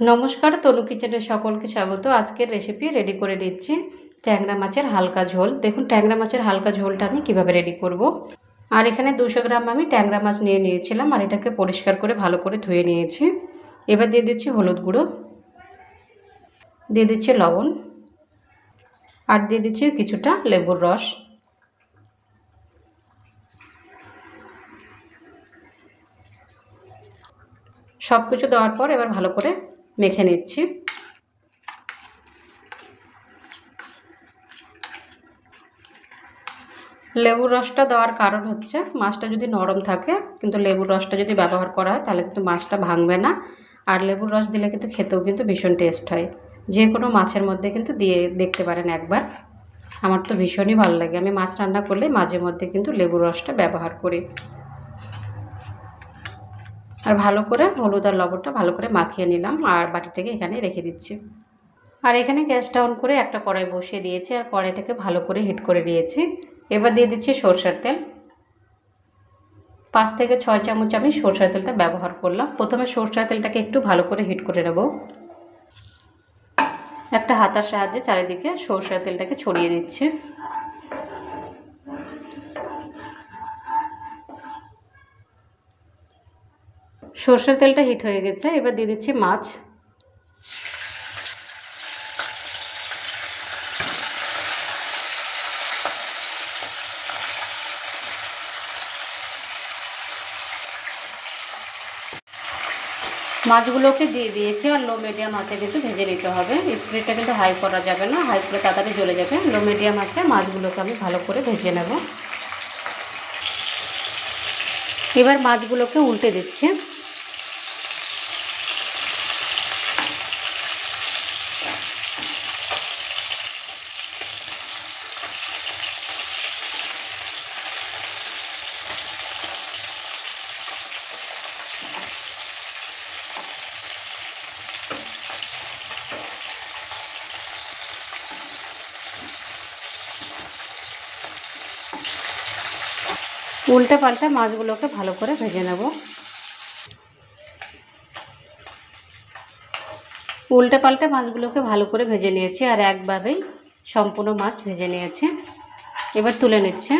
নমস্কার, তনু কিচেনের সকলকে স্বাগত। আজকের রেসিপি রেডি করে দিচ্ছি ট্যাংরা মাছের হালকা ঝোল। দেখুন, ট্যাংরা মাছের হালকা ঝোলটা আমি কীভাবে রেডি করব। আর এখানে দুশো গ্রাম আমি ট্যাংরা মাছ নিয়ে নিয়েছিলাম আর এটাকে পরিষ্কার করে ভালো করে ধুয়ে নিয়েছি। এবার দিয়ে দিচ্ছি হলুদ গুঁড়ো, দিয়ে দিচ্ছি লবণ আর দিয়ে দিচ্ছি কিছুটা লেবুর রস। সব কিছু দেওয়ার পর এবার ভালো করে মেখে নিচ্ছি। লেবুর রসটা দেওয়ার কারণ হচ্ছে, মাছটা যদি নরম থাকে, কিন্তু লেবুর রসটা যদি ব্যবহার করা হয়, তাহলে কিন্তু মাছটা ভাঙবে না। আর লেবুর রস দিলে কিন্তু খেতেও কিন্তু ভীষণ টেস্ট হয়। যে কোনো মাছের মধ্যে কিন্তু দিয়ে দেখতে পারেন একবার। আমার তো ভীষণই ভালো লাগে। আমি মাছ রান্না করলে মাঝে মধ্যে কিন্তু লেবুর রসটা ব্যবহার করি। আর ভালো করে হলুদ আর লবণটা ভালো করে মাখিয়ে নিলাম আর বাটিটাকে এখানে রেখে দিচ্ছি। আর এখানে গ্যাসটা অন করে একটা কড়াই বসিয়ে দিয়েছি আর কড়াইটাকে ভালো করে হিট করে নিয়েছি। এবার দিয়ে দিচ্ছি সরষের তেল। পাঁচ থেকে ছয় চামচ আমি সরষের তেলটা ব্যবহার করলাম। প্রথমে সরষের তেলটাকে একটু ভালো করে হিট করে নেব। একটা হাতার সাহায্যে চারিদিকে সরষের তেলটাকে ছড়িয়ে দিচ্ছি। সর্ষের তেলটা হিট হয়ে গেছে, এবার দিয়ে দিচ্ছি মাছ। মাছগুলোকে দিয়ে দিয়েছি, আর লো মিডিয়াম আছে কিন্তু ভেজে নিতে হবে। স্প্রিটটা কিন্তু হাই করা যাবে না হাই করে তাড়াতাড়ি জ্বলে যাবে। লো মিডিয়াম আছে মাছগুলোকে আমি ভালো করে ভেজে নেব। এবার মাছগুলোকে উল্টে দিচ্ছি। উল্টে পাল্টে মাছগুলোকে ভালো করে ভেজে নেব। উল্টে পাল্টে মাছগুলোকে ভালো করে ভেজে নিয়েছি আর একভাবেই সম্পূর্ণ মাছ ভেজে নিয়েছি। এবার তুলে নিচ্ছে।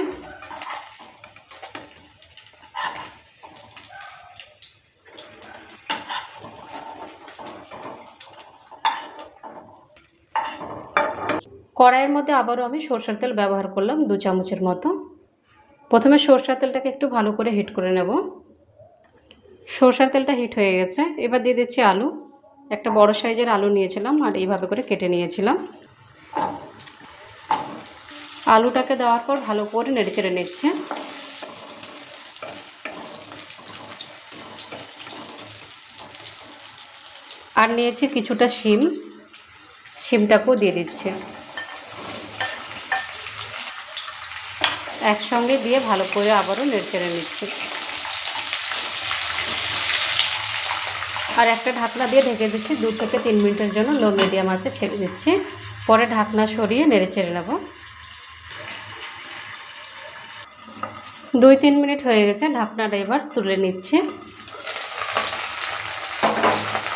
কড়াইয়ের মধ্যে আবারও আমি সরষের তেল ব্যবহার করলাম দু চামচের মতো। প্রথমে সরষের তেলটাকে একটু ভালো করে হিট করে নেব। সরষের তেলটা হিট হয়ে গেছে। এবার দিয়ে দিচ্ছি আলু। একটা বড় সাইজের আলু নিয়েছিলাম আর এইভাবে করে কেটে নিয়েছিলাম। আলুটাকে দেওয়ার পর ভালো করে নেড়ে চেড়ে নিচ্ছে। আর নিয়েছি কিছুটা শিম। শিমটাকেও দিয়ে দিচ্ছে। একসঙ্গে দিয়ে ভালো করে আবারও নেড়ে নিচ্ছি। আর একটা ঢাকনা দিয়ে ঢেকে দিচ্ছি, দু থেকে তিন মিনিটের জন্য লো মিডিয়াম আছে ছেড়ে দিচ্ছি। পরে ঢাকনা সরিয়ে নেড়ে চেড়ে নেব। দুই তিন মিনিট হয়ে গেছে, ঢাকনাটা এবার তুলে নিচ্ছি।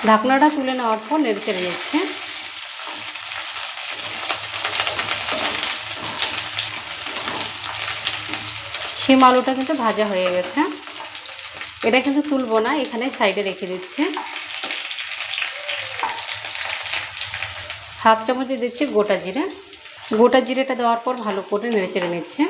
ঢাকনাটা তুলে নেওয়ার পর নেড়ে চেড়ে নিচ্ছে। শিম আলুটা কিন্তু ভাজা হয়ে গেছে। এটা কিন্তু তুলবো না, এখানে সাইডে রেখে দিচ্ছি। হাফ চামচ দিয়ে দিচ্ছি গোটা জিরে। গোটা জিরেটা দেওয়ার পর ভালো করে নেড়ে চেড়ে নিচ্ছে।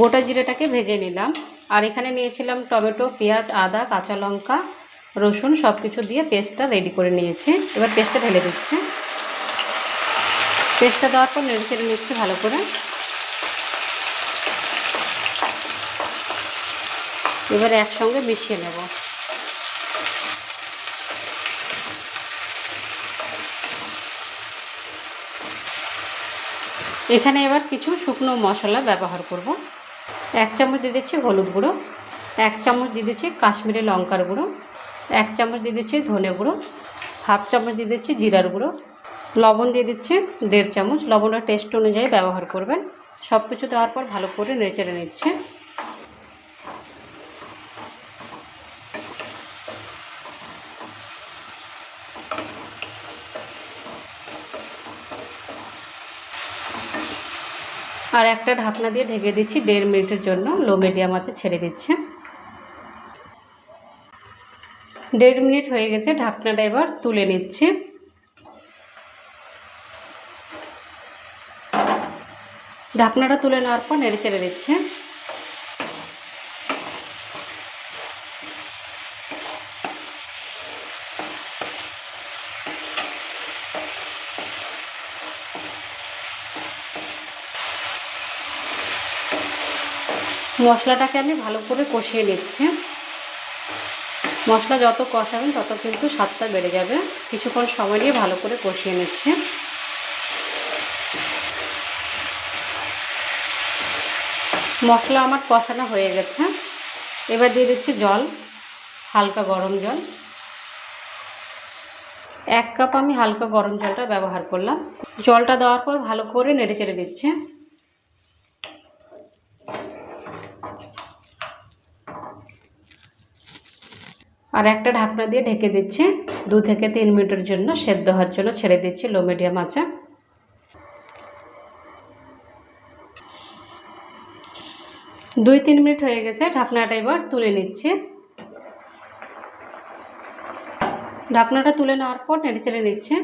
গোটা জিরেটাকে ভেজে নিলাম। আর এখানে নিয়েছিলাম টমেটো, পেঁয়াজ, আদা, কাঁচা লঙ্কা, রসুন সব কিছু দিয়ে পেস্টটা রেডি করে নিয়েছি। এবার পেস্টটা ঢেলে দিচ্ছি। পেস্টটা দেওয়ার পর নেড়ে চেড়ে নিচ্ছি ভালো করে। এবারে একসঙ্গে মিশিয়ে নেব। এখানে এবার কিছু শুকনো মশলা ব্যবহার করব। এক চামচ দিয়ে দিচ্ছি হলুদ গুঁড়ো, এক চামচ দিয়ে দিচ্ছি কাশ্মীরি লঙ্কার গুঁড়ো, এক চামচ দিয়ে দিচ্ছি ধনে গুঁড়ো, হাফ চামচ দিয়ে দিচ্ছি জিরার গুঁড়ো লবণ দিয়ে দিচ্ছি দেড় চামচ। লবণটা টেস্ট অনুযায়ী ব্যবহার করবেন। সব কিছু দেওয়ার পর ভালো করে নেড়েচেড়ে নিচ্ছে। আর একটা ঢাকনা দিয়ে ঢেকে দিচ্ছি দেড় মিনিটের জন্য। লো মিডিয়াম আছে ছেড়ে দিচ্ছে। দেড় মিনিট হয়ে গেছে, ঢাকনাটা এবার তুলে নিচ্ছে। ঢাকনাটা তুলে নেওয়ার পর নেড়ে চেড়ে দিচ্ছে। মশলাটাকে আমি ভালো করে কষিয়ে নিচ্ছি। মশলা যত কষাবেন তত কিন্তু স্বাদটা বেড়ে যাবে। কিছুক্ষণ সময় নিয়ে ভালো করে কষিয়ে নিচ্ছি। মশলা আমার কষানো হয়ে গেছে। এবার দিয়ে দিচ্ছি জল, হালকা গরম জল। এক কাপ আমি হালকা গরম জলটা ব্যবহার করলাম। জলটা দেওয়ার পর ভালো করে নেড়ে চেড়ে দিচ্ছে। আর একটা ঢাকনা দিয়ে ঢেকে দিচ্ছি। দু থেকে তিন মিনিটের জন্য সেদ্ধ হওয়ার জন্য ছেড়ে দিচ্ছি লো মিডিয়াম আছে দুই তিন মিনিট হয়ে গেছে, ঢাকনাটা এবার তুলে নিচ্ছি। ঢাকনাটা তুলে নেওয়ার পর নেড়ে চেড়ে নিচ্ছে।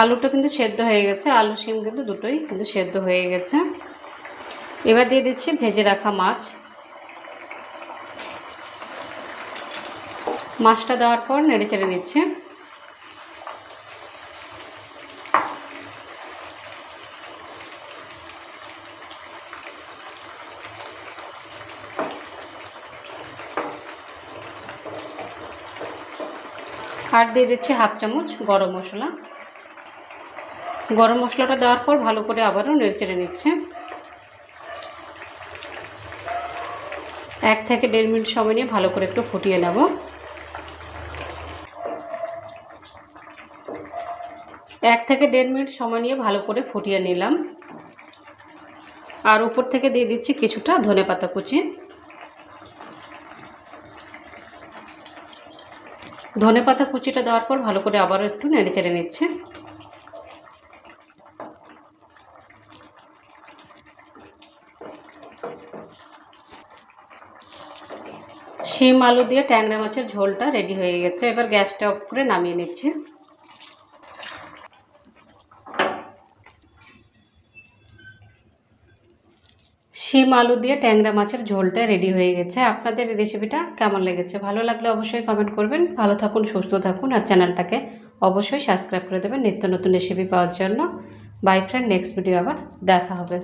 আলুটা কিন্তু সেদ্ধ হয়ে গেছে, আলু, শিম কিন্তু দুটোই কিন্তু সেদ্ধ হয়ে গেছে। এবার দিয়ে দিচ্ছি ভেজে রাখা মাছ। মাছটা দেওয়ার পর নেড়ে চেড়ে নিচ্ছে। আর দিয়ে দিচ্ছি হাফ চামচ গরম মশলা। গরম মশলাটা দেওয়ার পর ভালো করে আবারও নেড়েচেড়ে নিচ্ছে। এক থেকে দেড় মিনিট সময় নিয়ে ভালো করে একটু ফুটিয়ে নেব। এক থেকে দেড় মিনিট সময় নিয়ে ভালো করে ফুটিয়ে নিলাম। আর উপর থেকে দিয়ে দিচ্ছি কিছুটা ধনে পাতা কুচি। ধনে পাতা কুচিটা দেওয়ার পর ভালো করে আবারও একটু নেড়ে চেড়ে নিচ্ছে। শিম আলু দিয়ে ট্যাংরা মাছের ঝোলটা রেডি হয়ে গেছে। এবার গ্যাসটা অফ করে নামিয়ে নিচ্ছে। শিম আলু দিয়ে ট্যাংরা মাছের ঝোলটা রেডি হয়ে গেছে। আপনাদের রেসিপিটা কেমন লেগেছে? ভালো লাগলে অবশ্যই কমেন্ট করবেন। ভালো থাকুন, সুস্থ থাকুন আর চ্যানেলটাকে অবশ্যই সাবস্ক্রাইব করে দেবেন। নিত্য নতুন রেসিপি পাওয়ার জন্য। বাই ফ্রেন্ড নেক্সট ভিডিও আবার দেখা হবে।